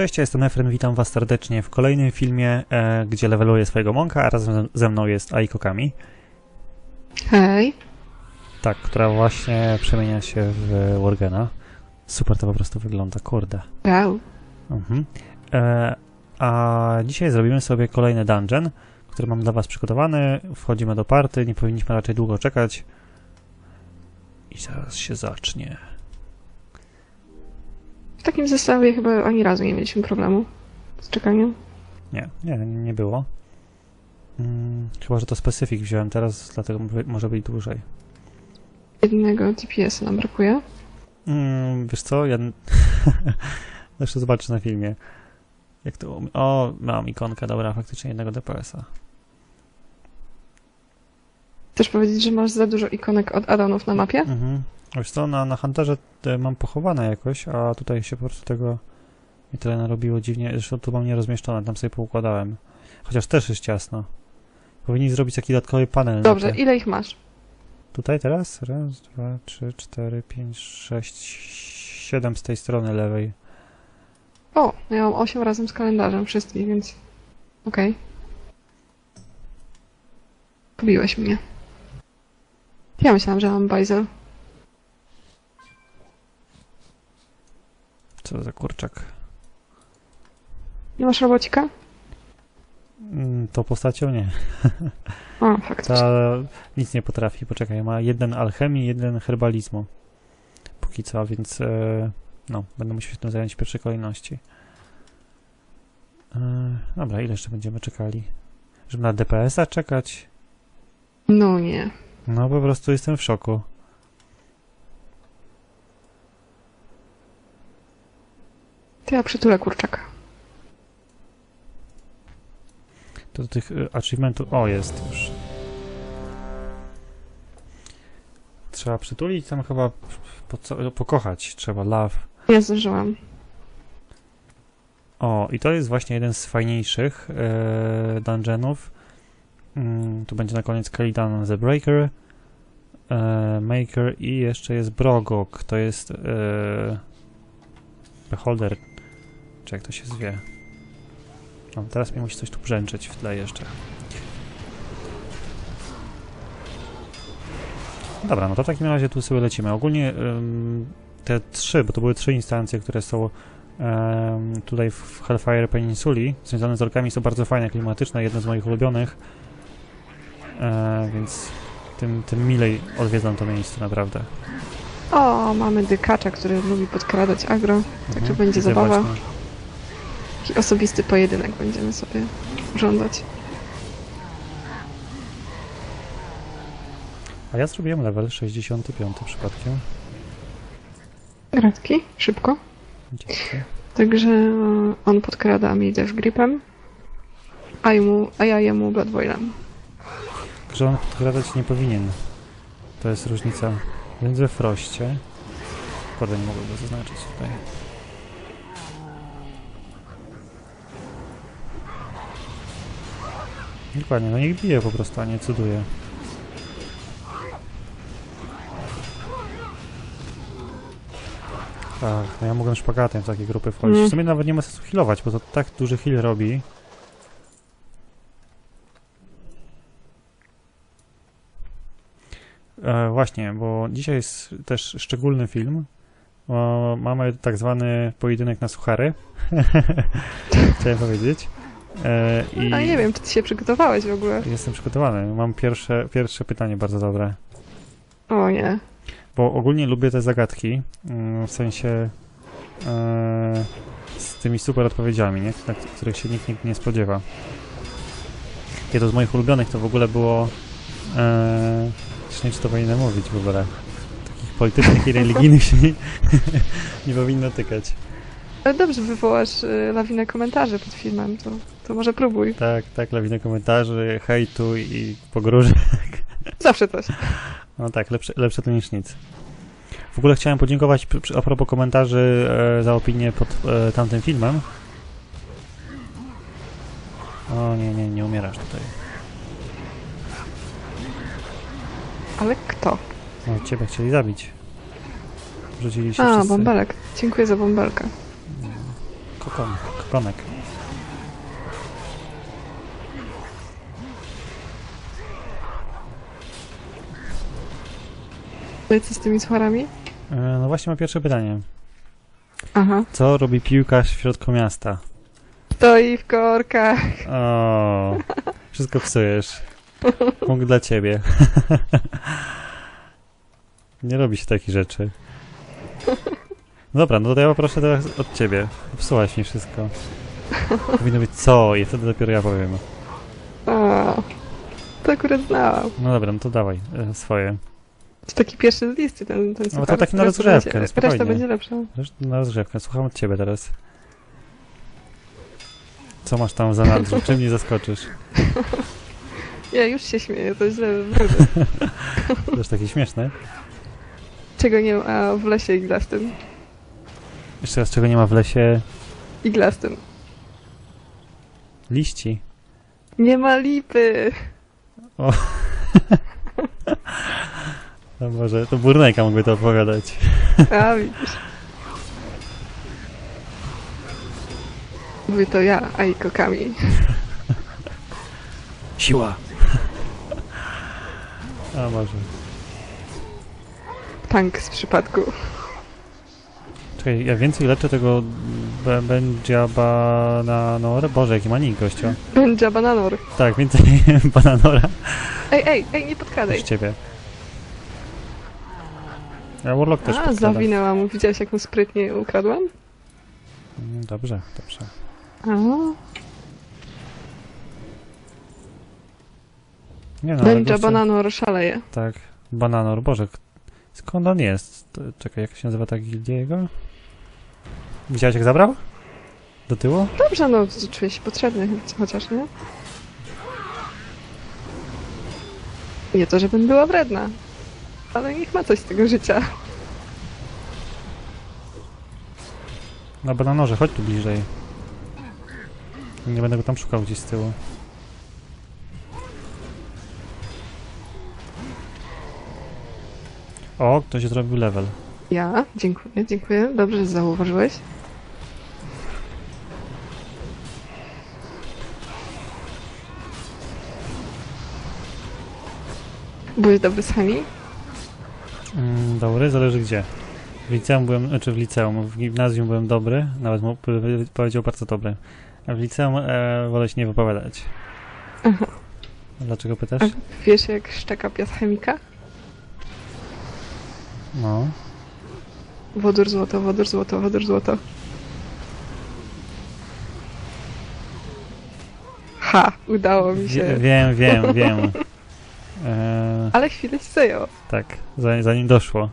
Cześć, ja jestem Efren, witam was serdecznie w kolejnym filmie, e, gdzie leveluję swojego monka, a razem ze mną jest Aiko Kami. Hej. Tak, która właśnie przemienia się w Worgena. Super to po prostu wygląda, kurde. Wow. Mhm. E, a dzisiaj zrobimy sobie kolejny dungeon, który mam dla was przygotowany. Wchodzimy do party, nie powinniśmy raczej długo czekać. I zaraz się zacznie. W takim zestawie chyba ani razu nie mieliśmy problemu z czekaniem. Nie, nie, nie było. Mm, chyba, że to specyfik wziąłem teraz, dlatego może- być dłużej. Jednego DPS-a nam brakuje. Mm, wiesz co, ja... Jeszcze zobaczę na filmie. Jak to... O, mam ikonkę, dobra, faktycznie jednego DPS-a. Chcesz powiedzieć, że masz za dużo ikonek od addonów na mapie? Mhm. Wiesz co, na, na Hunterze e, mam pochowane jakoś, a tutaj się po prostu tego mi tyle narobiło dziwnie. Zresztą tu mam nierozmieszczone, tam sobie poukładałem. Chociaż też jest ciasno. Powinni zrobić taki dodatkowy panel. na Dobrze, ile ich masz? Tutaj teraz? Raz, dwa, trzy, cztery, pięć, sześć, siedem z tej strony lewej. O, ja mam 8 razem z kalendarzem wszystkich, więc... Okej. Pobiłeś mnie. Ja myślałam, że mam bajzel. Co za kurczak. Nie masz robocika? Mm, To postacią nie. O, faktycznie. Ta nic nie potrafi. Poczekaj, ma jeden alchemii, jeden herbalizmu. Póki co, więc e, no, będę musiał się tym zająć w pierwszej kolejności. E, dobra, ile jeszcze będziemy czekali? Żeby na DPS-a czekać? No nie. No po prostu jestem w szoku. To ja przytulę kurczaka. To do tych e, achievementów... O, jest już. Trzeba przytulić, tam chyba pokochać trzeba, love. Nie zdążyłam. O, i to jest właśnie jeden z fajniejszych e, dungeonów. Mm, tu będzie na koniec Kalidan the Breaker, e, Maker i jeszcze jest Brogok. To jest e, Beholder, czy jak to się zwie. O, teraz mi musi coś tu brzęczeć w tle jeszcze. Dobra, no to w takim razie tu sobie lecimy. Ogólnie ym, te trzy, bo to były trzy instancje, które są em, tutaj w Hellfire Peninsuli, związane z orkami, są bardzo fajne, klimatyczne, jedne z moich ulubionych. E, więc tym, tym milej odwiedzam to miejsce, naprawdę. O, mamy dykacza, który lubi podkradać agro. Także Mhm, będzie widzę zabawa. właśnie. Taki osobisty pojedynek będziemy sobie żądać. A ja zrobiłem level 65 przypadkiem. Gratki, szybko. Dzięki. Także e, on podkrada mi Death Gripem, a, jemu, a ja jemu Bloodboilem. Że on podkradać nie powinien. To jest różnica. Więc we Froście. Kurde, nie mogę go zaznaczyć tutaj. Dokładnie, no niech bije po prostu, a nie cuduje. Tak, no ja mogę szpagatem w takie grupy wchodzić. Mm. W sumie nawet nie ma sensu healować, bo to tak duży heal robi. E, właśnie, bo dzisiaj jest też szczególny film. Bo mamy tak zwany pojedynek na suchary. Chciałem powiedzieć. E, i A nie wiem, czy ty się przygotowałeś w ogóle. Jestem przygotowany. Mam pierwsze, pierwsze pytanie bardzo dobre. O nie. Bo ogólnie lubię te zagadki. mm, W sensie e, z tymi super odpowiedziami, nie? Na których się nikt, nikt nie spodziewa. Jedno z moich ulubionych to w ogóle było. E, nie czy to powinienem mówić w ogóle. Takich politycznych i religijnych się nie, nie powinno tykać. Ale dobrze wywołasz y, lawinę komentarzy pod filmem, to, to może próbuj. Tak, tak, lawinę komentarzy, hejtu i pogróży. Zawsze coś. No tak, lepsze, lepsze to niż nic. W ogóle chciałem podziękować a propos komentarzy e, za opinię pod e, tamtym filmem. O nie, nie, nie umierasz tutaj. Ale kto? No, ciebie chcieli zabić. Rzucili się A, wszyscy. bąbelek. Dziękuję za bąbelkę. Kokon. Konek. Co z tymi sucharami? E, no właśnie mam pierwsze pytanie. Aha. Co robi piłkarz w środku miasta? Stoi w korkach. O, wszystko psujesz. Punkt dla ciebie. Nie robi się takich rzeczy. Dobra, no to ja poproszę teraz od ciebie. Psułaś mi wszystko. Powinno być co i wtedy dopiero ja powiem. O, to akurat znałam. No dobra, no to dawaj e, swoje. To taki pierwszy z listy ten, ten. No to taki na Reszta rozgrzewkę, będzie- spokojnie. Reszta będzie lepsza. Zresztą na rozgrzewkę, słucham od ciebie teraz. Co masz tam za nadrzu? Czym mnie zaskoczysz? Ja już się śmieję, to źle wygląda. To też takie śmieszne. Czego nie ma w lesie iglastym? Jeszcze raz, czego nie ma w lesie? Iglastym. Liści. Nie ma lipy. No może to Burnejka mógłby to opowiadać. A widzisz. Mówię to ja, a i kokami. Siła. A może. Tank z przypadku. Czekaj, ja więcej leczę tego be- będzie bananor. Boże, jaki ma nick gościa. Będzie bananor. Tak, więcej bananora Ej, ej, ej, nie podkradaj. niż ciebie. A Warlock też A, podkrada. zawinęłam mu. Widziałeś, jak mu sprytnie ukradłam? Mm, Dobrze, dobrze. A, Nie no, ale gościa- bananor szaleje. Tak, bananor. Boże, k- skąd on jest? To, czekaj, jak się nazywa ta gildia jego? Widziałeś jak zabrał? Do tyłu? Dobrze, no, czuję się potrzebny chociaż, nie? Nie to, żebym była wredna. Ale niech ma coś z tego życia. Na bananorze, chodź tu bliżej. Nie będę go tam szukał gdzieś z tyłu. O, ktoś zrobił level. Ja? Dziękuję, dziękuję. Dobrze, że zauważyłeś. Byłeś dobry z chemii? Mm, dobry, zależy gdzie. W liceum byłem, znaczy w liceum, w gimnazjum byłem dobry, nawet mu powiedział bardzo dobry. A w liceum e, wolę się nie wypowiadać. Aha. Dlaczego pytasz? A wiesz, jak szczeka piast chemika? No. Wodór złoto, wodór złoto, wodór złoto. Ha, udało mi Wie, się. wiem, wiem, wiem. E, Ale chwilę się zajęło. tak, zanim, zanim doszło.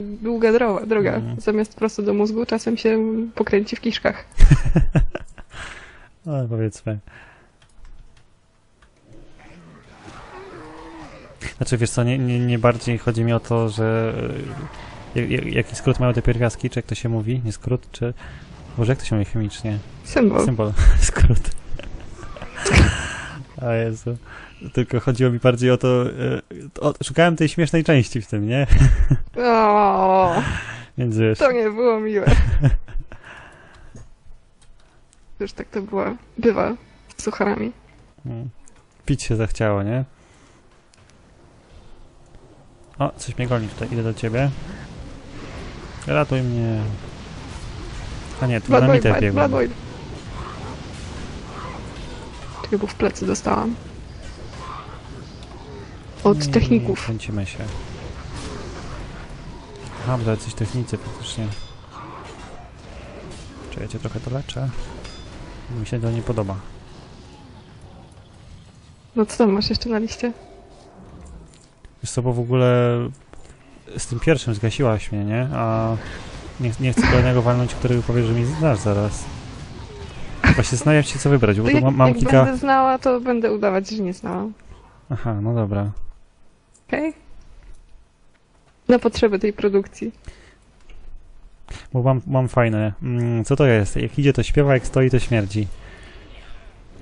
Długa droga, droga. Mhm. Zamiast prosto do mózgu, czasem się pokręci w kiszkach. No, powiedzmy. Znaczy, wiesz co, nie, nie, nie bardziej chodzi mi o to, że e, jak, jaki skrót mają te pierwiastki, czy jak to się mówi? Nie skrót, czy... Boże, jak to się mówi chemicznie? Symbol. Symbol. skrót. A Jezu. Tylko chodziło mi bardziej o to... e, O, szukałem tej śmiesznej części w tym, nie? O, Więc wiesz... to nie było miłe. Już tak to było. Bywa z sucharami. Mm. Pić się zachciało, nie? O, coś mnie goni tutaj. Idę do ciebie. Ratuj mnie. A nie, tu na mitę biegłem. Czekaj, bo w plecy dostałam. Od techników. Kręcimy się. Aha, bo to jacyś technicy faktycznie. Czy ja cię trochę to leczę? Mi się to nie podoba. No co tam masz jeszcze na liście? Wiesz co, bo w ogóle z tym pierwszym zgasiłaś mnie, nie? A nie, nie chcę kolejnego walnąć, który powie, że mi znasz zaraz. Właśnie zastanawiam się, co wybrać, bo To tu jak, mam, mam jak kilka... będę znała, to będę udawać, że nie znałam. Aha, no dobra. Okej? Na potrzeby tej produkcji. Bo mam, mam fajne. Mm, co to jest? Jak idzie, to śpiewa, jak stoi, to śmierdzi.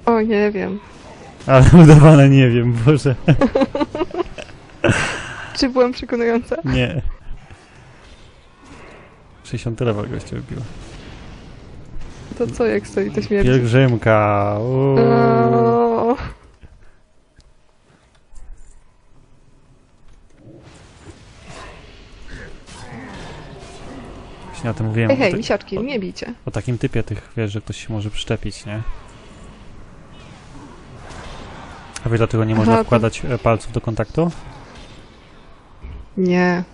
O, nie wiem. Ale udawane nie wiem, Boże. Czy byłam przekonująca? Nie. 60 level goście wybiło. to co jak stoi to śmierci? Pielgrzymka! uuu. Właśnie o tym mówiłem. Hej, hej, nie bijcie. o takim typie tych, wiesz, że ktoś się może przyczepić, nie? A wie, dlaczego nie Aha, można to- wkładać e, palców do kontaktu? Nie.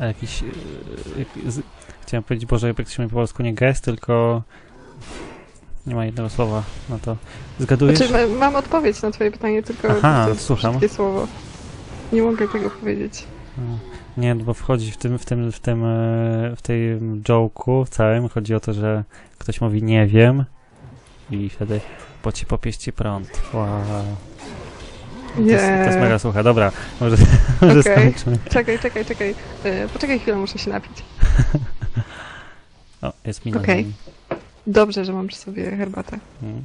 A jakiś... e, z, chciałem powiedzieć, Boże, jak się mówi po polsku, nie gest, tylko... Nie ma jednego słowa na to. Zgadujesz? Znaczy, ma- mam odpowiedź na twoje pytanie, tylko Aha, to słucham. słowo. Nie mogę tego powiedzieć. Nie, bo wchodzi w tym, w tym, w tym, e, w tej joke'u całym chodzi o to, że ktoś mówi nie wiem i wtedy po ci popieści prąd. Wow. To, jest, to jest mega słucha. Dobra, może, może skończmy. Czekaj, czekaj, czekaj. E, poczekaj chwilę, muszę się napić. O, jest mina. Okej. nimi. Dobrze, że mam przy sobie herbatę. Mm.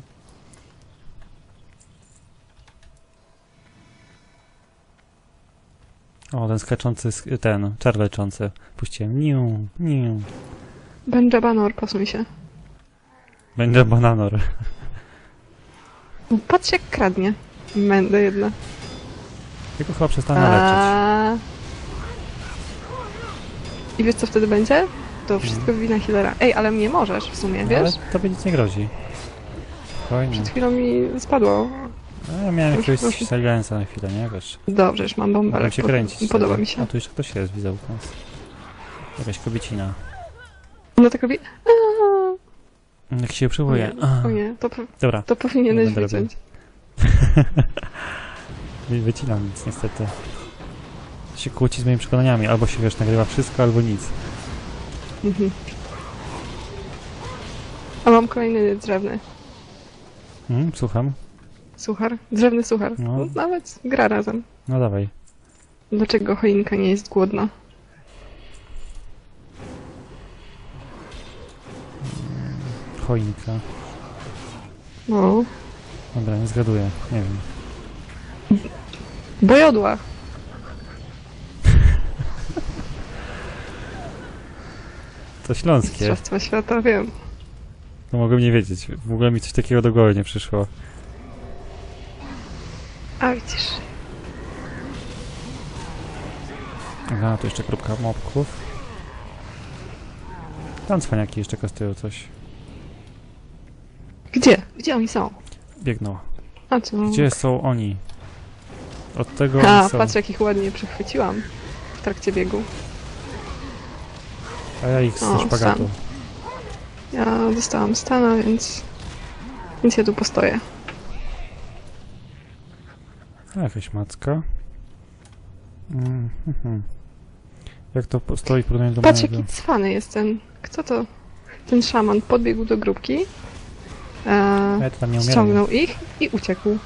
O, ten skaczący, sk- ten, czar leczący. Puściłem. Niu, niu. Benja Banor, posuń się. Będzie bananor. No, Patrz jak kradnie. Mędę jedna. Tylko chyba przestanę leczyć. A... I wiesz co wtedy będzie? To wszystko wina healera. Ej, ale mnie możesz w sumie, No, wiesz? Ale tobie nic nie grozi. Spokojnie. Przed chwilą mi spadło. No, ja miałem jakiegoś proszę. silensa na chwilę, nie? Wiesz. Dobrze, już mam Mogłem bąbelek. się Pod- kręcić. Podoba wtedy. mi się. A tu jeszcze ktoś jest, widzę u nas. Jakaś kobiecina. No tak robi. Aaa. Jak się przywołuje. O nie, o nie, to, Dobra, to powinieneś Nie będę wyciąć. wy- wycinam nic niestety. Się kłóci z moimi przekonaniami. Albo się, wiesz, nagrywa wszystko, albo nic. Mhm. A mam kolejny drewny Mm, słucham. Suchar. Drzewny suchar. No. No. Nawet gra razem. No dawaj. Dlaczego choinka nie jest głodna? Choinka. No. Dobra, nie zgaduję. Nie wiem. Bo jodła. To śląskie. Mistrzostwa świata, wiem. To mogłem nie wiedzieć. W ogóle mi coś takiego do głowy nie przyszło. A widzisz. Aha, tu jeszcze kropka mopków. Tam cwaniaki jeszcze kostują coś. Gdzie? Gdzie oni są? Biegną. A co? Gdzie są oni? Od tego A, oni są. patrz jak ich ładnie przychwyciłam w trakcie biegu. A ja ich O, ze szpagatu. Ja dostałam stana, więc... Więc ja tu postoję. Jakaś macka. Mm, mhm. Jak to stoi w porównaniu do Patrz mojego? jaki cwany jest ten... Kto to? Ten szaman podbiegł do grupki. E, ja to tam nie umieram. ściągnął ich i uciekł.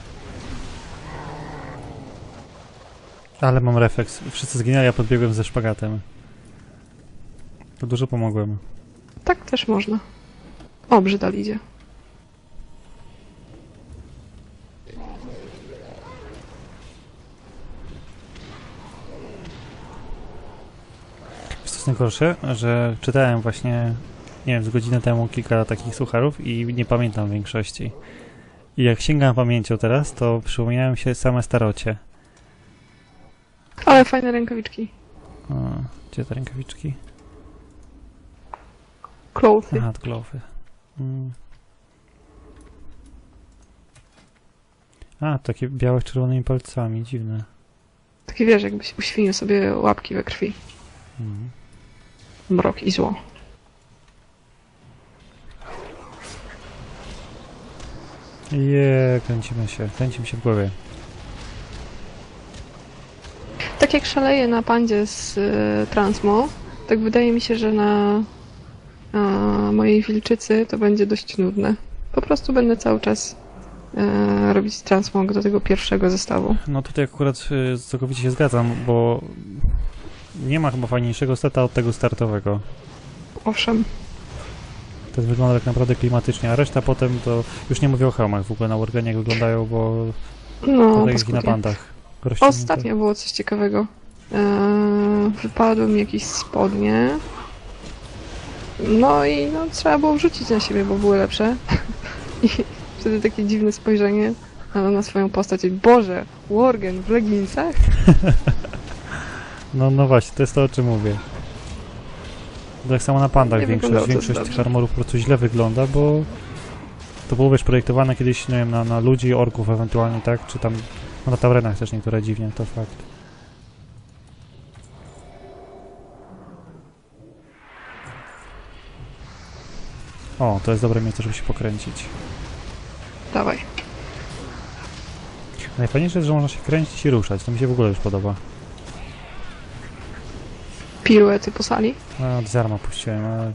Ale mam refleks. Wszyscy zginęli, ja podbiegłem ze szpagatem. To dużo pomogłem. Tak też można. O, brzydal idzie. Jest najgorsze? Że czytałem właśnie, nie wiem, z godzinę temu kilka takich sucharów i nie pamiętam większości. I jak sięgam pamięcią teraz, to przypominają się same starocie. Ale fajne rękawiczki. O, gdzie te rękawiczki? Clothy. Aha, glove. Mm. A, takie białe z czerwonymi palcami, dziwne. Takie wiesz, jakbyś uświnił sobie łapki we krwi. Mm. Mrok i zło. Je, kręcimy się, kręcimy się w głowie. Tak jak szaleję na pandzie z y, Transmo, tak wydaje mi się, że na a, mojej wilczycy to będzie dość nudne. Po prostu będę cały czas e, robić transmog do tego pierwszego zestawu. No tutaj akurat y, całkowicie się zgadzam, bo nie ma chyba fajniejszego seta od tego startowego. Owszem. Ten wygląda tak naprawdę klimatycznie, a reszta potem to już nie mówię o hełmach w ogóle na Warganie jak wyglądają, bo No, tak na. Rozciągnięte. Ostatnio było coś ciekawego. E, wypadły mi jakieś spodnie. No i no, trzeba było wrzucić na siebie, bo były lepsze. I wtedy takie dziwne spojrzenie na, na swoją postać. Boże, Worgen w leginsach? No, no właśnie, to jest to, o czym mówię. Tak samo na pandach Nie większość, większość tych armorów po prostu źle wygląda, bo to było wiesz projektowane kiedyś, nie wiem, na, na ludzi, orków ewentualnie, tak? Czy tam no, na taurenach też niektóre dziwnie, to fakt. O, to jest dobre miejsce, żeby się pokręcić. Dawaj. Najfajniejsze jest, że można się kręcić i ruszać. To mi się w ogóle już podoba. Piruety po sali. A, od zarma puściłem, ale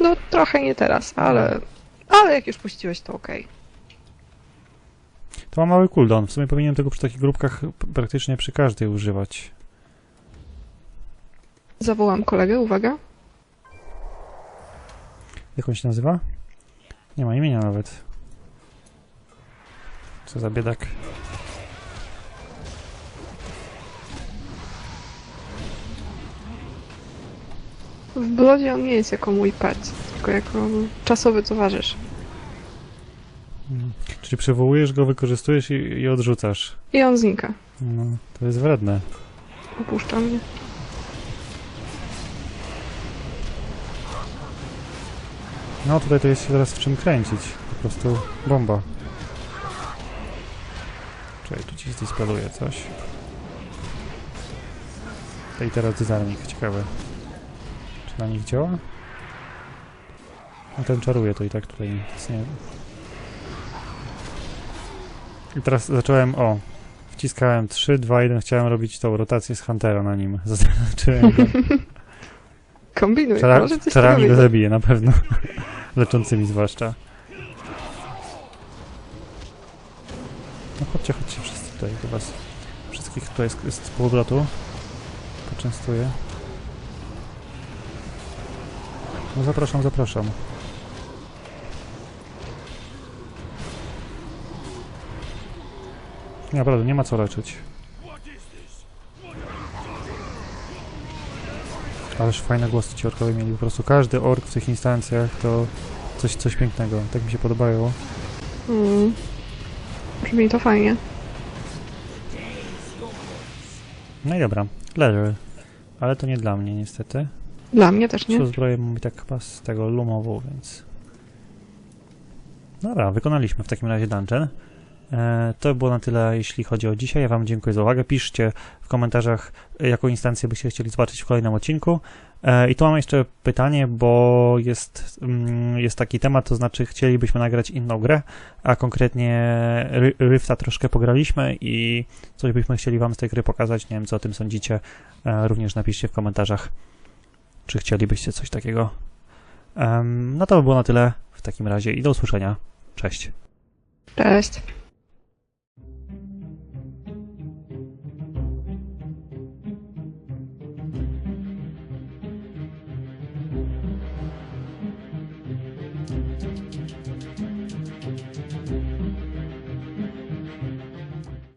No trochę nie teraz, ale... Ale jak już puściłeś, to okej. to ma mały cooldown. W sumie powinienem tego przy takich grupkach praktycznie przy każdej używać. Zawołam kolegę, uwaga. Jak on się nazywa? Nie ma imienia nawet. Co za biedak. W Blodzie on nie jest jako mój pet, tylko jako czasowy towarzysz. Czyli przywołujesz go, wykorzystujesz i, i odrzucasz. I on znika. No, to jest wredne. Opuszcza mnie. No tutaj to jest się teraz w czym kręcić. Po prostu bomba. Czekaj, tu ci zdispeluję coś. I teraz dizarnik, ciekawe. Czy na nich działa? No ten czaruje, to i tak tutaj nic nie... I teraz zacząłem, o, wciskałem 3, 2, 1, chciałem robić tą rotację z Huntera na nim. Zaznaczyłem go. Kombinuj, Czara, może coś czarami go zabije, na pewno. Leczącymi zwłaszcza. No chodźcie, chodźcie wszyscy tutaj do was. Wszystkich tutaj z, z powrotu. Poczęstuję. No zapraszam, zapraszam. Nie, Naprawdę, nie ma co leczyć. Ależ fajne głosy ci orkowie mieli. Po prostu każdy ork w tych instancjach to coś, coś pięknego. Tak mi się podobało. Mm. Brzmi to fajnie. No i dobra, leży. Ale to nie dla mnie niestety. Dla mnie też nie. Co zbroję mam tak chyba z tego lumową, więc... Dobra, wykonaliśmy w takim razie dungeon. E, to było na tyle, jeśli chodzi o dzisiaj. Ja Wam dziękuję za uwagę. Piszcie w komentarzach, e, jaką instancję byście chcieli zobaczyć w kolejnym odcinku. E, I tu mam jeszcze pytanie, bo jest, mm, jest taki temat, to znaczy chcielibyśmy nagrać inną grę, a konkretnie Rifta troszkę pograliśmy i coś byśmy chcieli Wam z tej gry pokazać. Nie wiem, co o tym sądzicie. Również napiszcie w komentarzach czy chcielibyście coś takiego. Em, no to by było na tyle w takim razie i do usłyszenia. Cześć. Cześć.